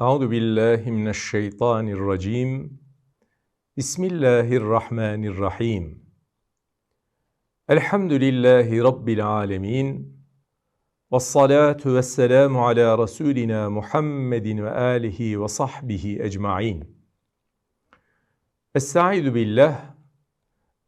Euzu billahi mineşşeytanirracim. Bismillahirrahmanirrahim. Elhamdülillahi rabbil alamin. Ves salatu vesselamu ala rasulina Muhammedin ve alihi ve sahbihi ecmaîn. Estaizu billah.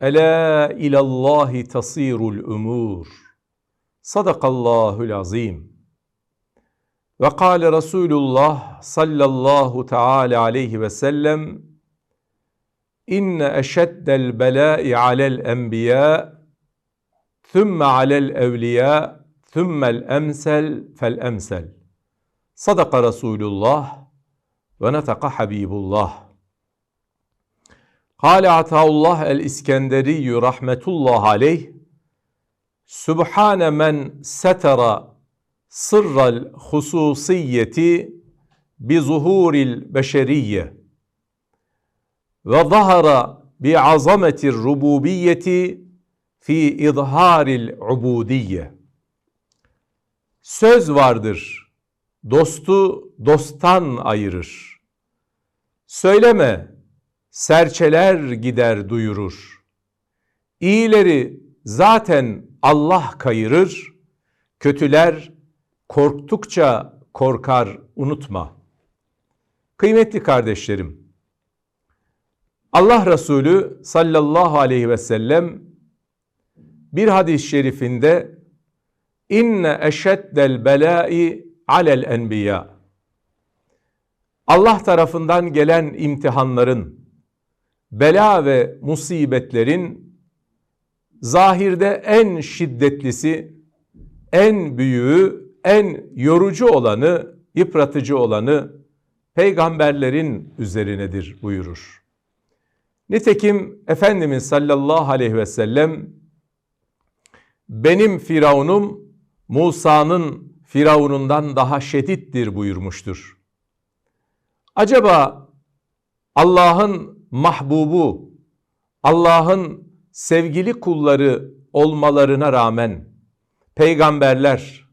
Ela ilallahi tasirul umur. Sadakallahul azim. Ve kâle Resulullah sallallahu teala aleyhi ve sellem İnne eşeddel belâi alel enbiyâ thümme alel evliyâ thümmel emsel fel emsel. Sadaka Resulullah ve netaka Habibullah. Kale Ataullah el-İskenderi rahmetullah aleyh Sübhane men setera sırral hususiyeti bi zuhuril beşeriyye ve zahara bi azametir rububiyeti fi izharil ubudiyye. Söz vardır, dostu dosttan ayırır. Söyleme, serçeler gider duyurur. İyileri zaten Allah kayırır, kötüler korktukça korkar unutma. Kıymetli kardeşlerim, Allah Resulü sallallahu aleyhi ve sellem bir hadis-i şerifinde inne eşeddel belai alel enbiya Allah tarafından gelen imtihanların, bela ve musibetlerin zahirde en şiddetlisi, en büyüğü, en yorucu olanı, yıpratıcı olanı peygamberlerin üzerinedir buyurur. Nitekim Efendimiz sallallahu aleyhi ve sellem benim Firavunum Musa'nın Firavunundan daha şedittir buyurmuştur. Acaba Allah'ın mahbubu, Allah'ın sevgili kulları olmalarına rağmen peygamberler,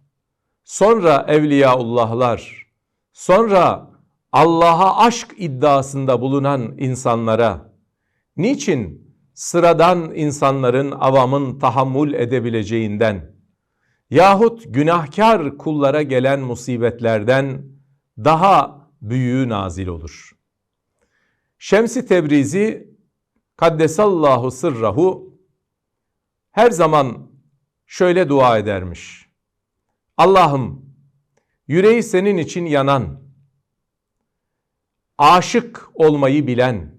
sonra evliyaullahlar, sonra Allah'a aşk iddiasında bulunan insanlara niçin sıradan insanların, avamın tahammül edebileceğinden yahut günahkar kullara gelen musibetlerden daha büyüğü nazil olur. Şemsi Tebrizi Kaddesallahu sırrahu her zaman şöyle dua edermiş. Allah'ım yüreği senin için yanan, aşık olmayı bilen,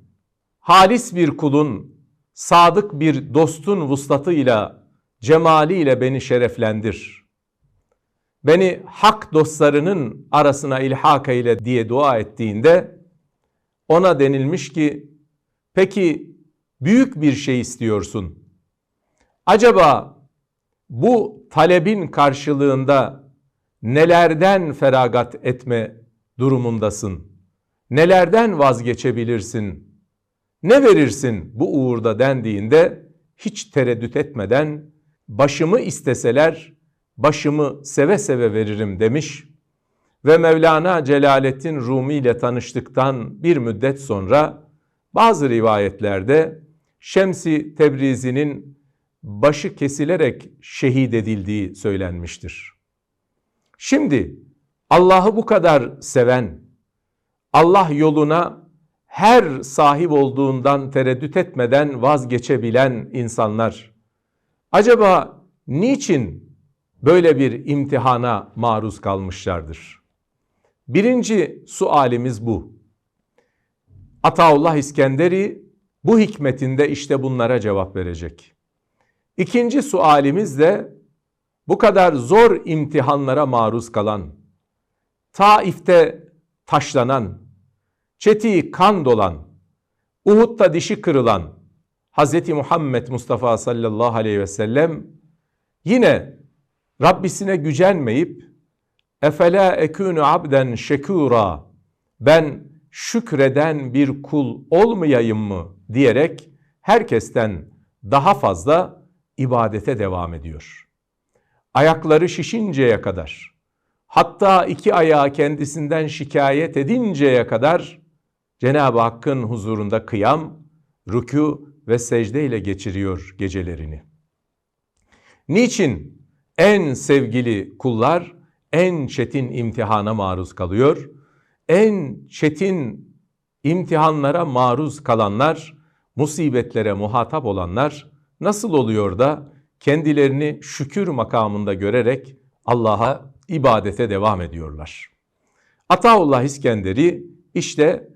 halis bir kulun, sadık bir dostun vuslatıyla, cemaliyle beni şereflendir. Beni hak dostlarının arasına ilhak eyle diye dua ettiğinde ona denilmiş ki peki büyük bir şey istiyorsun. Acaba bu talebin karşılığında nelerden feragat etme durumundasın? Nelerden vazgeçebilirsin? Ne verirsin bu uğurda dendiğinde hiç tereddüt etmeden başımı isteseler başımı seve seve veririm demiş ve Mevlana Celaleddin Rumi ile tanıştıktan bir müddet sonra bazı rivayetlerde Şemsi Tebrizi'nin başı kesilerek şehit edildiği söylenmiştir. Şimdi Allah'ı bu kadar seven, Allah yoluna her sahip olduğundan tereddüt etmeden vazgeçebilen insanlar acaba niçin böyle bir imtihana maruz kalmışlardır? Birinci sualimiz bu. Ataullah İskenderi bu hikmetinde işte bunlara cevap verecek. İkinci sualimiz de bu kadar zor imtihanlara maruz kalan, Taif'te taşlanan, çetiği kan dolan, Uhud'da dişi kırılan Hz. Muhammed Mustafa sallallahu aleyhi ve sellem yine Rabbisine gücenmeyip efela ekunu abden şekura ben şükreden bir kul olmayayım mı diyerek herkesten daha fazla ibadete devam ediyor. Ayakları şişinceye kadar, hatta iki ayağı kendisinden şikayet edinceye kadar Cenab-ı Hakk'ın huzurunda kıyam, rükû ve secde ile geçiriyor gecelerini. Niçin en sevgili kullar en çetin imtihana maruz kalıyor? En çetin imtihanlara maruz kalanlar, musibetlere muhatap olanlar nasıl oluyor da kendilerini şükür makamında görerek Allah'a ibadete devam ediyorlar. Ataullah İskenderi işte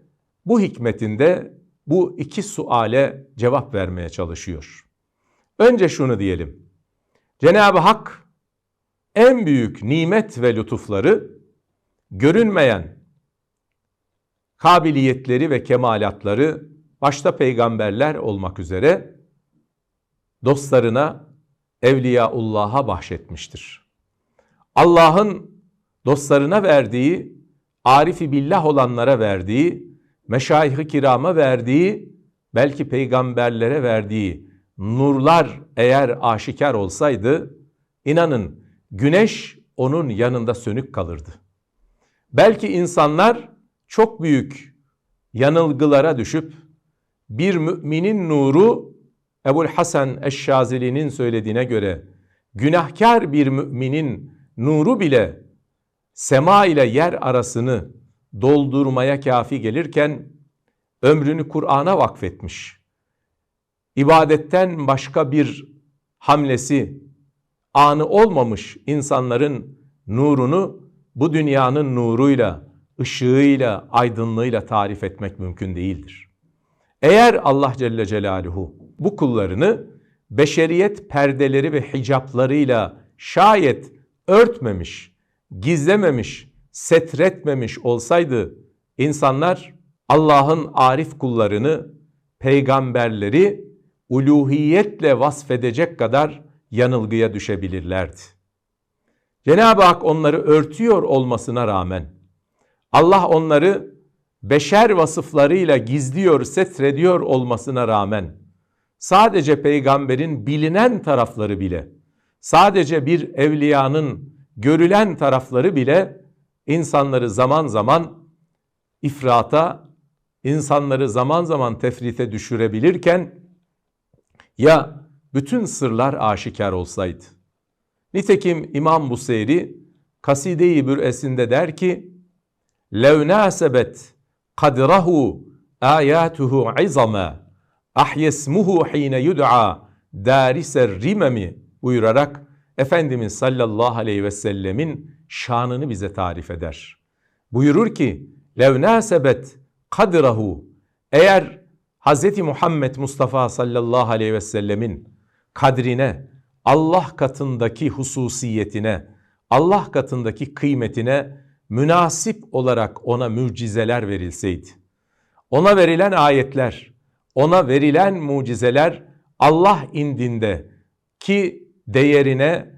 bu hikmetinde bu iki suale cevap vermeye çalışıyor. Önce şunu diyelim. Cenab-ı Hak en büyük nimet ve lütufları görünmeyen kabiliyetleri ve kemalatları başta peygamberler olmak üzere dostlarına Evliyaullah'a bahşetmiştir. Allah'ın dostlarına verdiği, arifi billah olanlara verdiği, meşayih-i kirama verdiği, belki peygamberlere verdiği nurlar eğer aşikar olsaydı, inanın güneş onun yanında sönük kalırdı. Belki insanlar çok büyük yanılgılara düşüp bir müminin nuru Ebul Hasan Eşşazili'nin söylediğine göre günahkar bir müminin nuru bile sema ile yer arasını doldurmaya kafi gelirken ömrünü Kur'an'a vakfetmiş. İbadetten başka bir hamlesi, anı olmamış insanların nurunu bu dünyanın nuruyla, ışığıyla, aydınlığıyla tarif etmek mümkün değildir. Eğer Allah Celle Celaluhu bu kullarını beşeriyet perdeleri ve hicaplarıyla şayet örtmemiş, gizlememiş, setretmemiş olsaydı insanlar Allah'ın arif kullarını, peygamberleri uluhiyetle vasfedecek kadar yanılgıya düşebilirlerdi. Cenab-ı Hak onları örtüyor olmasına rağmen Allah onları beşer vasıflarıyla gizliyor, setrediyor olmasına rağmen sadece peygamberin bilinen tarafları bile, sadece bir evliyanın görülen tarafları bile insanları zaman zaman ifrata, insanları zaman zaman tefrite düşürebilirken ya bütün sırlar aşikar olsaydı. Nitekim İmam Buseyri Kaside-i Bür'esinde der ki: "Levnâsebet kadrahu ayatuhu izama." Ahyesmuhu hine yud'a dariser rimemi buyurarak Efendimiz sallallahu aleyhi ve sellemin şanını bize tarif eder. Buyurur ki lev nasebet kadrahu eğer Hz. Muhammed Mustafa sallallahu aleyhi ve sellemin kadrine, Allah katındaki hususiyetine, Allah katındaki kıymetine münasip olarak ona mucizeler verilseydi. Ona verilen ayetler, ona verilen mucizeler Allah indinde ki değerine,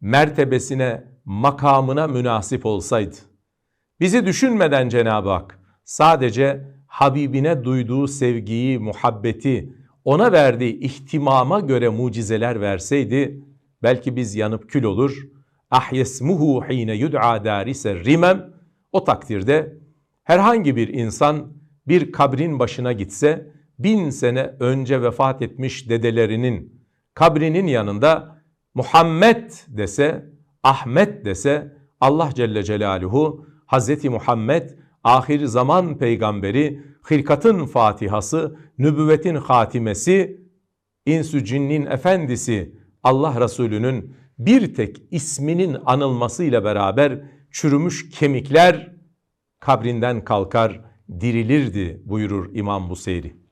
mertebesine, makamına münasip olsaydı. Bizi düşünmeden Cenab-ı Hak sadece Habibine duyduğu sevgiyi, muhabbeti, ona verdiği ihtimama göre mucizeler verseydi belki biz yanıp kül olur. Ahyesmuhu hine yud'a darise rimem o takdirde herhangi bir insan bir kabrin başına gitse bin sene önce vefat etmiş dedelerinin kabrinin yanında Muhammed dese, Ahmet dese Allah Celle Celaluhu Hazreti Muhammed ahir zaman peygamberi, hilkatın fatihası, nübüvvetin hatimesi, insü cinnin efendisi Allah Resulü'nün bir tek isminin anılmasıyla beraber çürümüş kemikler kabrinden kalkar, dirilirdi buyurur İmam Buseyri.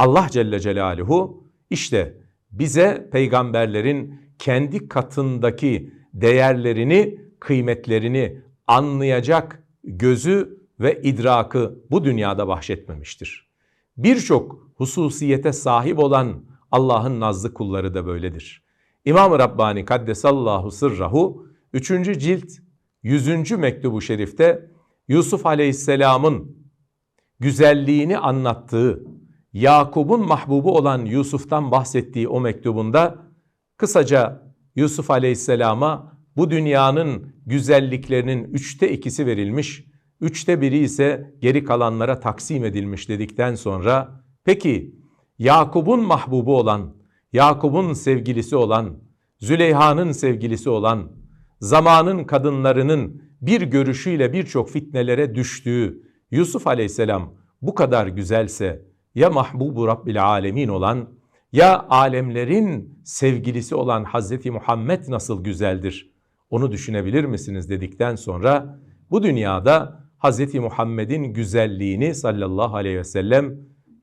Allah Celle Celaluhu işte bize peygamberlerin kendi katındaki değerlerini, kıymetlerini anlayacak gözü ve idrakı bu dünyada bahşetmemiştir. Birçok hususiyete sahip olan Allah'ın nazlı kulları da böyledir. İmam-ı Rabbani Kaddesallahu Sırrahu 3. cilt 100. mektubu şerifte Yusuf Aleyhisselam'ın güzelliğini anlattığı Yakub'un mahbubu olan Yusuf'tan bahsettiği o mektubunda kısaca Yusuf Aleyhisselam'a bu dünyanın güzelliklerinin üçte ikisi verilmiş, üçte biri ise geri kalanlara taksim edilmiş dedikten sonra, peki Yakub'un mahbubu olan, Yakub'un sevgilisi olan, Züleyha'nın sevgilisi olan, zamanın kadınlarının bir görüşüyle birçok fitnelere düştüğü Yusuf aleyhisselam bu kadar güzelse ya mahbubu Rabbil alemin olan ya alemlerin sevgilisi olan Hazreti Muhammed nasıl güzeldir? Onu düşünebilir misiniz dedikten sonra bu dünyada Hazreti Muhammed'in güzelliğini sallallahu aleyhi ve sellem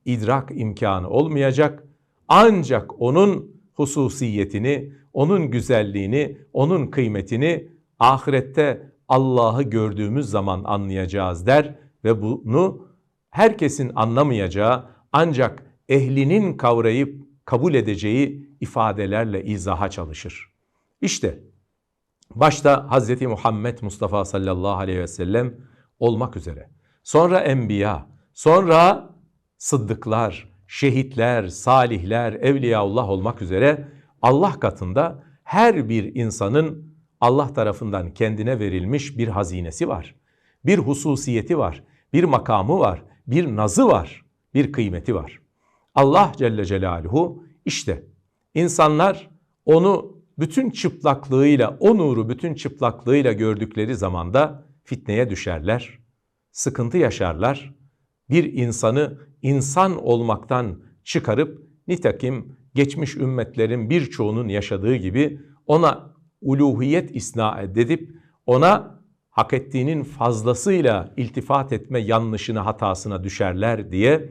idrak imkanı olmayacak. Ancak onun hususiyetini, onun güzelliğini, onun kıymetini ahirette Allah'ı gördüğümüz zaman anlayacağız der ve bunu herkesin anlamayacağı ancak ehlinin kavrayıp kabul edeceği ifadelerle izaha çalışır. İşte başta Hz. Muhammed Mustafa sallallahu aleyhi ve sellem olmak üzere, sonra enbiya, sonra sıddıklar, şehitler, salihler, evliyaullah olmak üzere Allah katında her bir insanın Allah tarafından kendine verilmiş bir hazinesi var. Bir hususiyeti var, bir makamı var, bir nazı var, bir kıymeti var. Allah Celle Celaluhu işte insanlar onu bütün çıplaklığıyla, o nuru bütün çıplaklığıyla gördükleri zamanda fitneye düşerler, sıkıntı yaşarlar. Bir insanı insan olmaktan çıkarıp nitekim geçmiş ümmetlerin birçoğunun yaşadığı gibi ona uluhiyet isna edip ona hak ettiğinin fazlasıyla iltifat etme yanlışına hatasına düşerler diye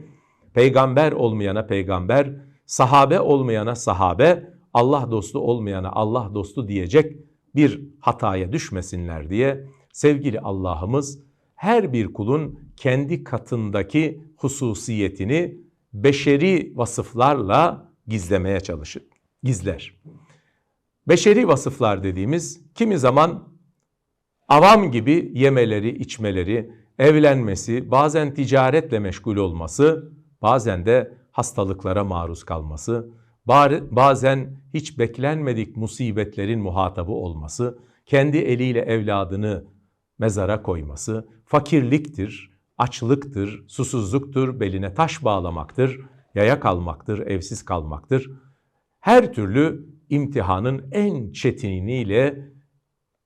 peygamber olmayana peygamber, sahabe olmayana sahabe, Allah dostu olmayana Allah dostu diyecek bir hataya düşmesinler diye sevgili Allah'ımız her bir kulun kendi katındaki hususiyetini beşeri vasıflarla gizlemeye çalışır. Gizler. Beşeri vasıflar dediğimiz kimi zaman avam gibi yemeleri, içmeleri, evlenmesi, bazen ticaretle meşgul olması, bazen de hastalıklara maruz kalması, bazen hiç beklenmedik musibetlerin muhatabı olması, kendi eliyle evladını mezara koyması, fakirliktir, açlıktır, susuzluktur, beline taş bağlamaktır, yaya kalmaktır, evsiz kalmaktır. Her türlü imtihanın en çetiniyle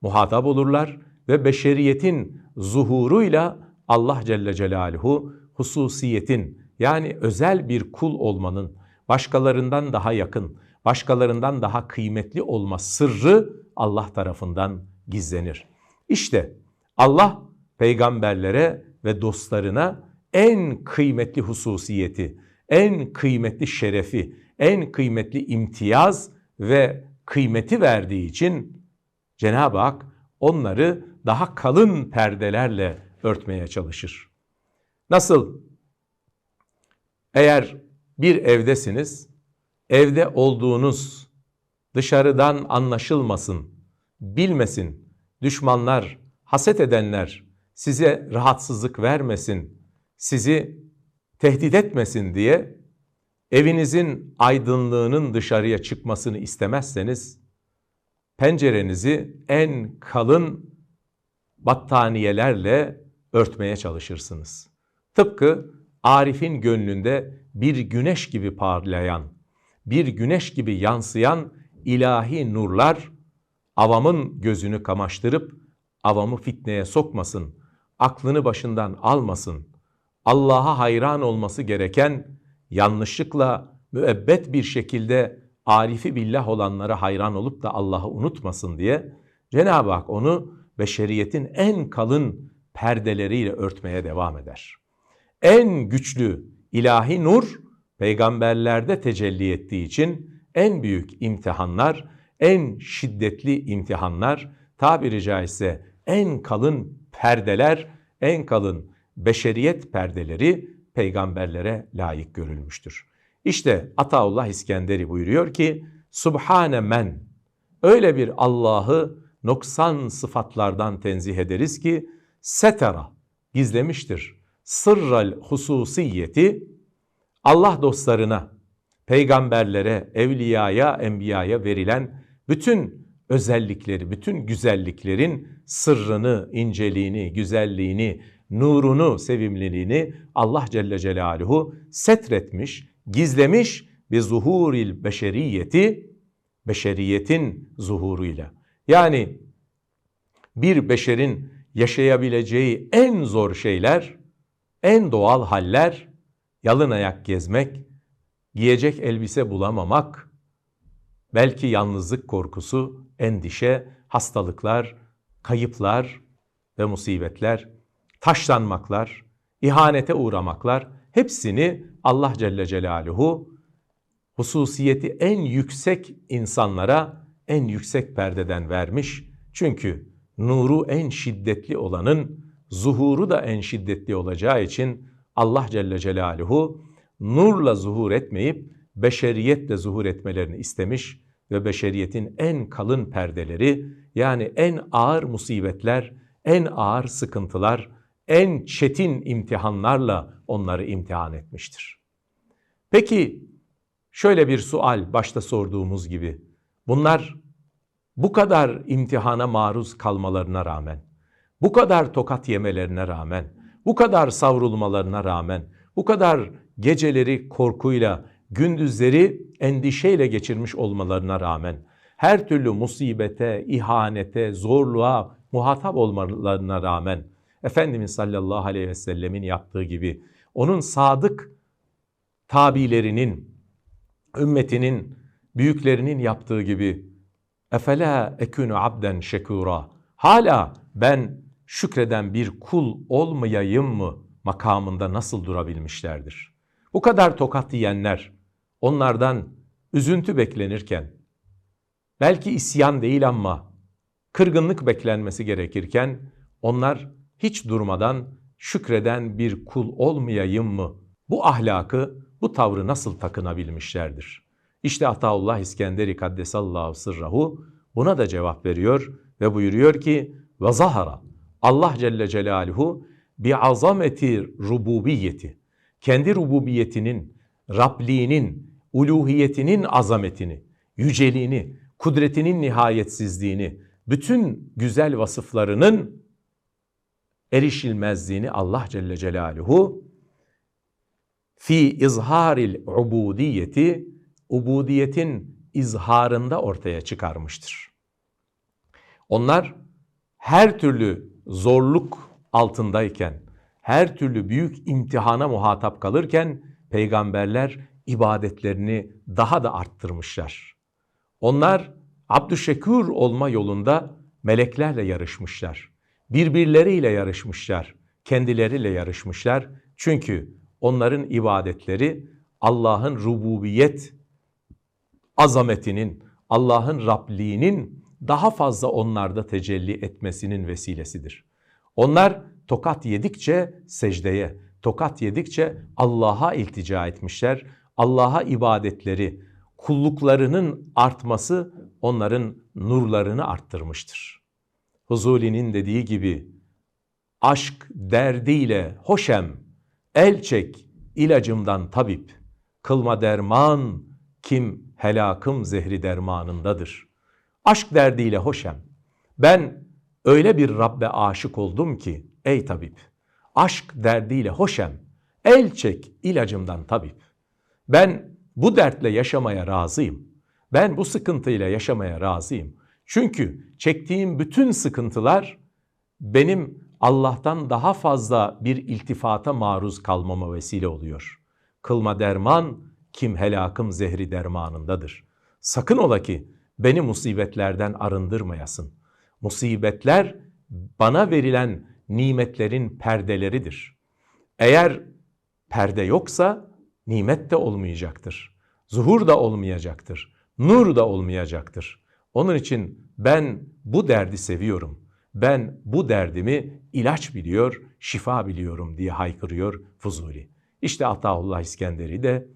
muhatap olurlar ve beşeriyetin zuhuruyla Allah Celle Celaluhu hususiyetin yani özel bir kul olmanın başkalarından daha yakın, başkalarından daha kıymetli olma sırrı Allah tarafından gizlenir. İşte Allah peygamberlere ve dostlarına en kıymetli hususiyeti, en kıymetli şerefi, en kıymetli imtiyaz ve kıymeti verdiği için Cenab-ı Hak onları daha kalın perdelerle örtmeye çalışır. Nasıl? Eğer bir evdesiniz, evde olduğunuz dışarıdan anlaşılmasın, bilmesin, düşmanlar, haset edenler size rahatsızlık vermesin, sizi tehdit etmesin diye evinizin aydınlığının dışarıya çıkmasını istemezseniz pencerenizi en kalın battaniyelerle örtmeye çalışırsınız. Tıpkı Arif'in gönlünde bir güneş gibi parlayan, bir güneş gibi yansıyan ilahi nurlar avamın gözünü kamaştırıp avamı fitneye sokmasın, aklını başından almasın. Allah'a hayran olması gereken yanlışlıkla müebbet bir şekilde arifi billah olanlara hayran olup da Allah'ı unutmasın diye Cenab-ı Hak onu beşeriyetin en kalın perdeleriyle örtmeye devam eder. En güçlü ilahi nur peygamberlerde tecelli ettiği için en büyük imtihanlar, en şiddetli imtihanlar, tabiri caizse en kalın perdeler, en kalın beşeriyet perdeleri peygamberlere layık görülmüştür. İşte Ataullah İskenderi buyuruyor ki, Subhane men, öyle bir Allah'ı noksan sıfatlardan tenzih ederiz ki, setera, gizlemiştir. Sırral hususiyeti, Allah dostlarına, peygamberlere, evliyaya, enbiyaya verilen bütün özellikleri, bütün güzelliklerin sırrını, inceliğini, güzelliğini, nurunu, sevimliliğini Allah Celle Celaluhu setretmiş, gizlemiş ve zuhuril beşeriyeti, beşeriyetin zuhuruyla. Yani bir beşerin yaşayabileceği en zor şeyler, en doğal haller, yalın ayak gezmek, giyecek elbise bulamamak, belki yalnızlık korkusu, endişe, hastalıklar, kayıplar ve musibetler, taşlanmaklar, ihanete uğramaklar hepsini Allah Celle Celaluhu hususiyeti en yüksek insanlara en yüksek perdeden vermiş. Çünkü nuru en şiddetli olanın zuhuru da en şiddetli olacağı için Allah Celle Celaluhu nurla zuhur etmeyip beşeriyetle zuhur etmelerini istemiş ve beşeriyetin en kalın perdeleri yani en ağır musibetler, en ağır sıkıntılar, en çetin imtihanlarla onları imtihan etmiştir. Peki şöyle bir sual başta sorduğumuz gibi bunlar bu kadar imtihana maruz kalmalarına rağmen, bu kadar tokat yemelerine rağmen, bu kadar savrulmalarına rağmen, bu kadar geceleri korkuyla, gündüzleri endişeyle geçirmiş olmalarına rağmen, her türlü musibete, ihanete, zorluğa muhatap olmalarına rağmen, Efendimiz sallallahu aleyhi ve sellemin yaptığı gibi, onun sadık tabilerinin, ümmetinin, büyüklerinin yaptığı gibi, Efela ekunu abden şekura. Hala ben şükreden bir kul olmayayım mı makamında nasıl durabilmişlerdir? Bu kadar tokat yiyenler, onlardan üzüntü beklenirken, belki isyan değil ama kırgınlık beklenmesi gerekirken, onlar hiç durmadan şükreden bir kul olmayayım mı? Bu ahlakı, bu tavrı nasıl takınabilmişlerdir? İşte Ataullah İskenderi Kaddesallahu sırrahu buna da cevap veriyor ve buyuruyor ki ve zahara Allah Celle Celaluhu bi azameti rububiyeti kendi rububiyetinin, Rabliğinin, uluhiyetinin azametini, yüceliğini, kudretinin nihayetsizliğini, bütün güzel vasıflarının erişilmezliğini Allah Celle Celaluhu fi izharil ubudiyeti ubudiyetin izharında ortaya çıkarmıştır. Onlar her türlü zorluk altındayken, her türlü büyük imtihana muhatap kalırken peygamberler ibadetlerini daha da arttırmışlar. Onlar Abdüşşekur olma yolunda meleklerle yarışmışlar. Birbirleriyle yarışmışlar, kendileriyle yarışmışlar. Çünkü onların ibadetleri Allah'ın rububiyet azametinin, Allah'ın Rabliğinin daha fazla onlarda tecelli etmesinin vesilesidir. Onlar tokat yedikçe secdeye, tokat yedikçe Allah'a iltica etmişler. Allah'a ibadetleri, kulluklarının artması onların nurlarını arttırmıştır. Huzuli'nin dediği gibi aşk derdiyle hoşem, el çek ilacımdan tabip, kılma derman kim helakım zehri dermanındadır. Aşk derdiyle hoşem. Ben öyle bir Rabbe aşık oldum ki ey tabip. Aşk derdiyle hoşem. El çek ilacımdan tabip. Ben bu dertle yaşamaya razıyım. Ben bu sıkıntıyla yaşamaya razıyım. Çünkü çektiğim bütün sıkıntılar benim Allah'tan daha fazla bir iltifata maruz kalmama vesile oluyor. Kılma derman kim helakım zehri dermanındadır. Sakın ola ki beni musibetlerden arındırmayasın. Musibetler bana verilen nimetlerin perdeleridir. Eğer perde yoksa nimet de olmayacaktır. Zuhur da olmayacaktır. Nur da olmayacaktır. Onun için ben bu derdi seviyorum. Ben bu derdimi ilaç biliyor, şifa biliyorum diye haykırıyor Fuzuli. İşte Ataullah İskenderi de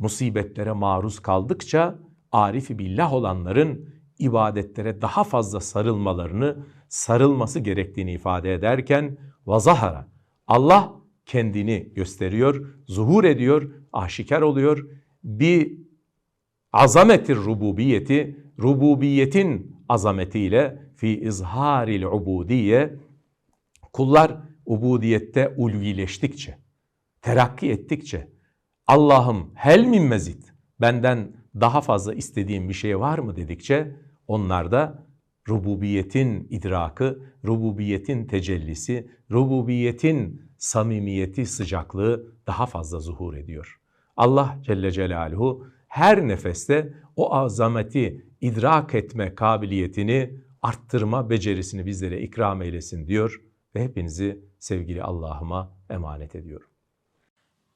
musibetlere maruz kaldıkça arifi billah olanların ibadetlere daha fazla sarılmalarını, sarılması gerektiğini ifade ederken vazahara Allah kendini gösteriyor, zuhur ediyor, aşikar oluyor. Bir azametir rububiyeti, rububiyetin azametiyle fi izharil ubudiye, kullar ubudiyette ulvileştikçe, terakki ettikçe, Allah'ım hel min mezid, benden daha fazla istediğim bir şey var mı dedikçe, onlarda rububiyetin idrakı, rububiyetin tecellisi, rububiyetin samimiyeti, sıcaklığı daha fazla zuhur ediyor. Allah Celle Celaluhu her nefeste o azameti idrak etme kabiliyetini arttırma becerisini bizlere ikram eylesin diyor ve hepinizi sevgili Allah'ıma emanet ediyorum.